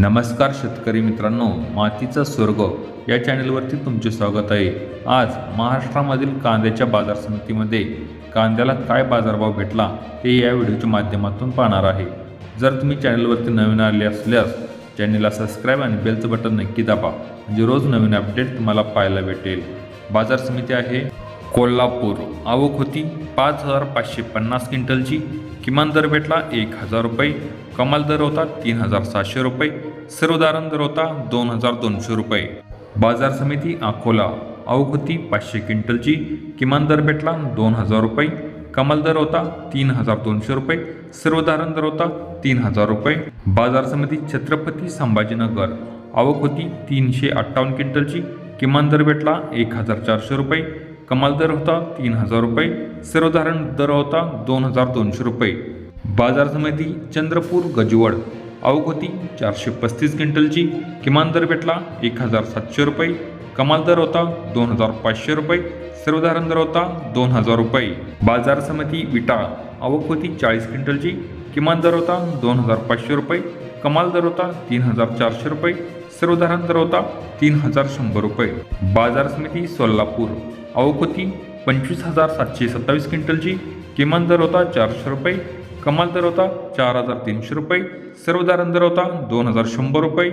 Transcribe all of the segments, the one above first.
नमस्कार शेतकरी मित्रांनो मातीचा स्वर्ग या चॅनलवरती तुमचे स्वागत आहे. आज महाराष्ट्रामधील कांद्याच्या बाजार समितीमध्ये कांद्याला काय बाजारभाव भेटला हे या व्हिडिओच्या माध्यमातून पाहणार आहे. जर तुम्ही चॅनलवरती नवीन आले असल्यास चॅनलला सबस्क्राईब आणि बेलचं बटन नक्की दाबा म्हणजे रोज नवीन अपडेट तुम्हाला पाहायला भेटेल. बाजार समिती आहे कोल्हापूर. आवक होती पाच हजार पाचशे पन्नास क्विंटलची. किमान दर भेटला एक हजार रुपये. कमाल दर होता तीन हजार सातशे रुपये. सर्वधारण दर होता दोन हजार दोनशे रुपये. बाजार समिती अकोला आवक होती पाचशे क्विंटलची किमान दर भेटला दोन हजार रुपये. कमाल दर होता तीन हजार दोनशे रुपये. सर्वधारण दर होता तीन हजार रुपये. बाजार समिती छत्रपती संभाजीनगर आवक होती तीनशे अठ्ठावन्न क्विंटलची किमान दर भेटला एक हजार चारशे रुपये. कमाल दर होता तीन हजार रुपये. सर्वधारण दर होता दोन हजार दोनशे रुपये. बाजार समिती चंद्रपूर गजवड आवक होती चारशे पस्तीस क्विंटलची किमान दर भेटला एक हजार सातशे रुपये कमाल दर होता दोन हजार पाचशे रुपये सर्वधारण दर होता दोन हजार रुपये. बाजार समिती विटा आवक होती चाळीस क्विंटलची किमान दर होता दोन हजार पाचशे रुपये कमाल दर होता तीन हजार चारशे रुपये सर्वधारण दर होता तीन हजार शंभर रुपये. बाजार समिती सोलापूर आवक होती पंचवीस हजार सातशे सत्तावीस क्विंटलची किमान दर होता चारशे रुपये कमाल दर होता चार हजार तीनशे रुपये सर्वधारण दर होता दोन हजार शंभर रुपये.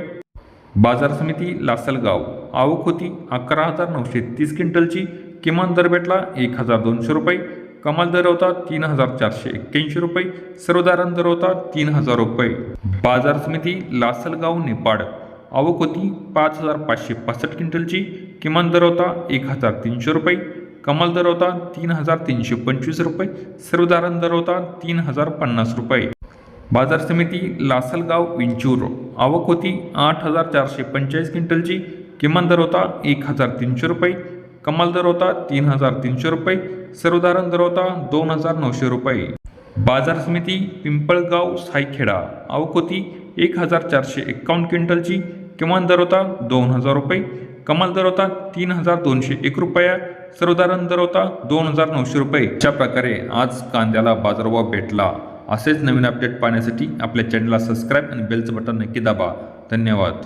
बाजार समिती लासलगाव आवक होती अकरा हजार नऊशे तीस क्विंटलची किमान दर भेटला एक हजार दोनशे रुपये. कमाल दर होता तीन हजार चारशे एक्क्याऐंशी रुपये सर्वधारण दर होता तीन हजार रुपये. बाजार समिती लासलगाव नेपाळ आवक होती पाच हजार पाचशे पासष्ट क्विंटलची किमान दर होता एक हजार तीनशे रुपये. कमाल दर होता तीन हजार तीनशे पंचवीस रुपये सर्वधारण दर होता तीन हजार पन्नास रुपये. बाजार समिती लासलगाव विंचूर. आवक होती आठ हजार चारशे पंचेचाळीस क्विंटलची. किमान दर होता एक हजार तीनशे रुपये. कमाल दर होता तीन हजार तीनशे रुपये सर्वधारण दर होता दोन हजार नऊशे रुपये. बाजार समिती पिंपळगाव सायखेडा. आवक होती एक हजार चारशे एक्कावन्न क्विंटलची. किमान दर होता दोन हजार रुपये. कमाल दर होता तीन हजार दोनशे एक रुपया. सर्वधारण दर होता दोन हजार नऊशे रुपये. अशा प्रकारे आज कांद्याला बाजारभाव भेटला. असेच नवीन अपडेट पाहण्यासाठी आपल्या चॅनलला सबस्क्राईब आणि बेलचं बटन नक्की दाबा. धन्यवाद.